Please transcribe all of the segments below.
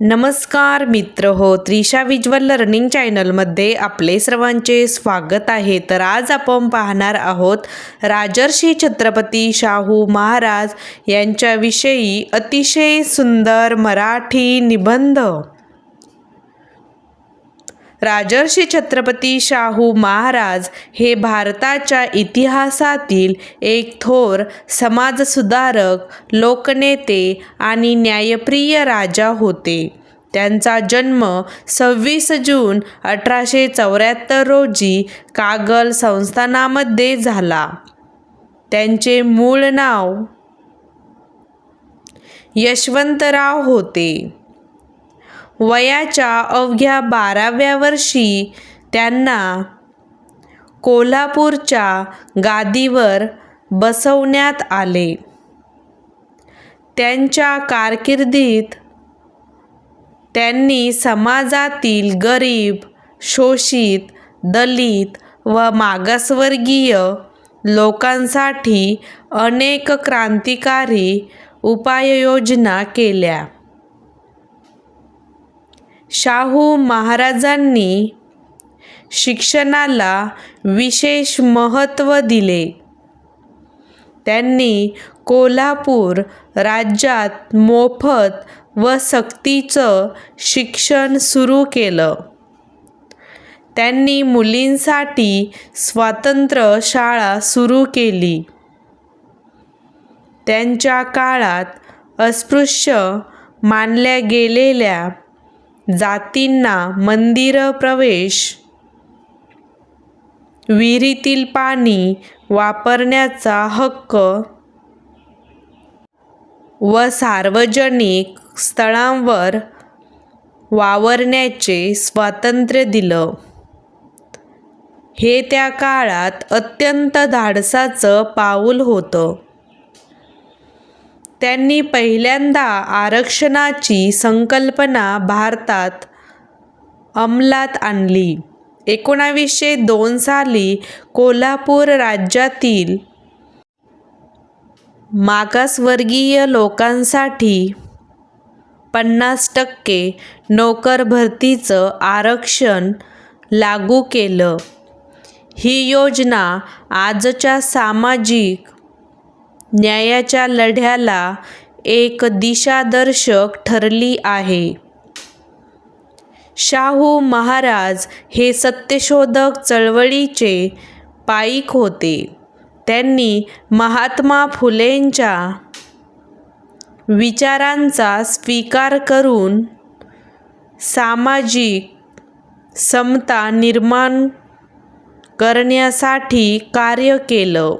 नमस्कार मित्र हो त्रिशा विज्वल लर्निंग चॅनलमध्ये आपले सर्वांचे स्वागत आहे. तर आज आपण पाहणार आहोत राजर्षी छत्रपती शाहू महाराज यांच्याविषयी अतिशय सुंदर मराठी निबंध. राजर्षी छत्रपती शाहू महाराज हे भारताच्या इतिहासातील एक थोर समाजसुधारक लोकनेते आणि न्यायप्रिय राजा होते. त्यांचा जन्म सव्वीस जून अठराशे चौऱ्याहत्तर रोजी कागल संस्थानामध्ये झाला. त्यांचे मूळ नाव यशवंतराव होते. वयाच्या अवघ्या बाराव्या वर्षी त्यांना कोल्हापूरच्या गादीवर बसवण्यात आले. त्यांच्या कारकिर्दीत त्यांनी समाजातील गरीब शोषित दलित व मागासवर्गीय लोकांसाठी अनेक क्रांतिकारी उपाययोजना केल्या. शाहू महाराजांनी शिक्षणाला विशेष महत्त्व दिले. त्यांनी कोल्हापूर राज्यात मोफत व सक्तीचं शिक्षण सुरू केलं. त्यांनी मुलींसाठी स्वतंत्र शाळा सुरू केली. त्यांच्या काळात अस्पृश्य मानल्या गेलेल्या जातींना मंदिर प्रवेश. विहिरीतील पाणी वापरण्याचा हक्क. व सार्वजनिक स्थळांवर वावरण्याचे स्वातंत्र्य दिलं. हे त्या काळात अत्यंत धाडसाचं पाऊल होतं. त्यांनी पहिल्यांदा आरक्षणाची संकल्पना भारतात अंमलात आणली. एकोणावीसशे दोन साली कोल्हापूर राज्यातील मागासवर्गीय लोकांसाठी पन्नास टक्के नोकर भरतीचं आरक्षण लागू केलं. ही योजना आजच्या सामाजिक न्यायाच्या लढ्याला एक दिशादर्शक ठरली आहे. शाहू महाराज हे सत्यशोधक चळवळीचे पाईक होते. त्यांनी महात्मा फुलेंच्या विचारांचा स्वीकार करून सामाजिक समता निर्माण करण्यासाठी कार्य केलं.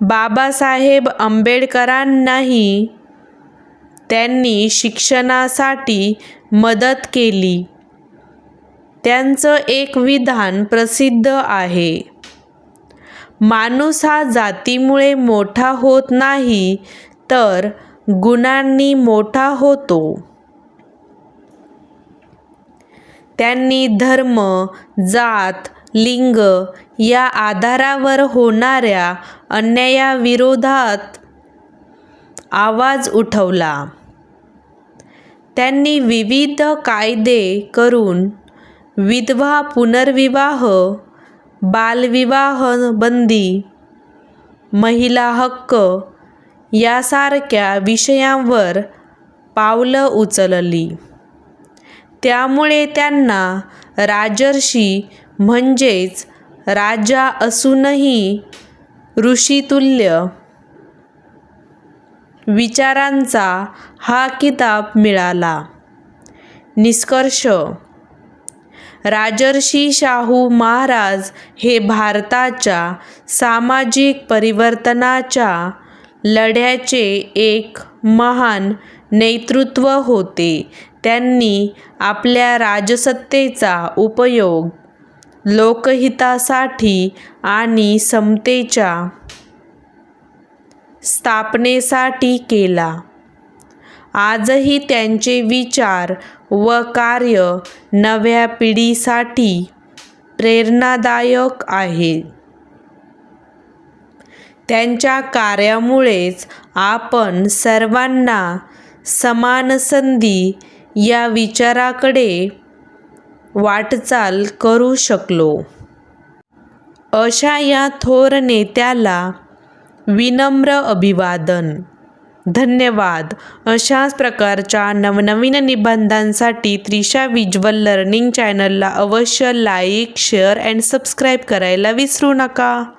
बाबासाहेब आंबेडकरांनाही त्यांनी शिक्षणासाठी मदत केली. त्यांचं एक विधान प्रसिद्ध आहे. माणूस हा जातीमुळे मोठा होत नाही तर गुणांनी मोठा होतो. त्यांनी धर्म जात लिंग या आधारावर होणाऱ्या अन्यायाविरोधात आवाज उठवला. त्यांनी विविध कायदे करून विधवा पुनर्विवाह बालविवाह बंदी महिला हक्क यासारख्या विषयांवर पावलं उचलली. त्यामुळे त्यांना राजर्षी म्हणजेच राजा असूनही ऋषितुल्य. विचारांचा हा किताब मिळाला. निष्कर्ष राजर्षी शाहू महाराज हे भारताच्या सामाजिक परिवर्तनाच्या लढ्याचे एक महान नेतृत्व होते. त्यांनी आपल्या राजसत्तेचा उपयोग लोकहितासाठी आणि समतेच्या स्थापनेसाठी केला. आजही त्यांचे विचार व कार्य नव्या पिढीसाठी प्रेरणादायक आहे. त्यांच्या कार्यामुळेच आपण सर्वांना समान संधी या विचाराकडे वाटचाल करू शकलो. अशा या थोर नेत्याला विनम्र अभिवादन. धन्यवाद. अशाच प्रकारच्या नवनवीन निबंधांसाठी त्रिशा विज्वल लर्निंग चॅनलला अवश्य लाईक शेअर अँड सबस्क्राईब करायला विसरू नका.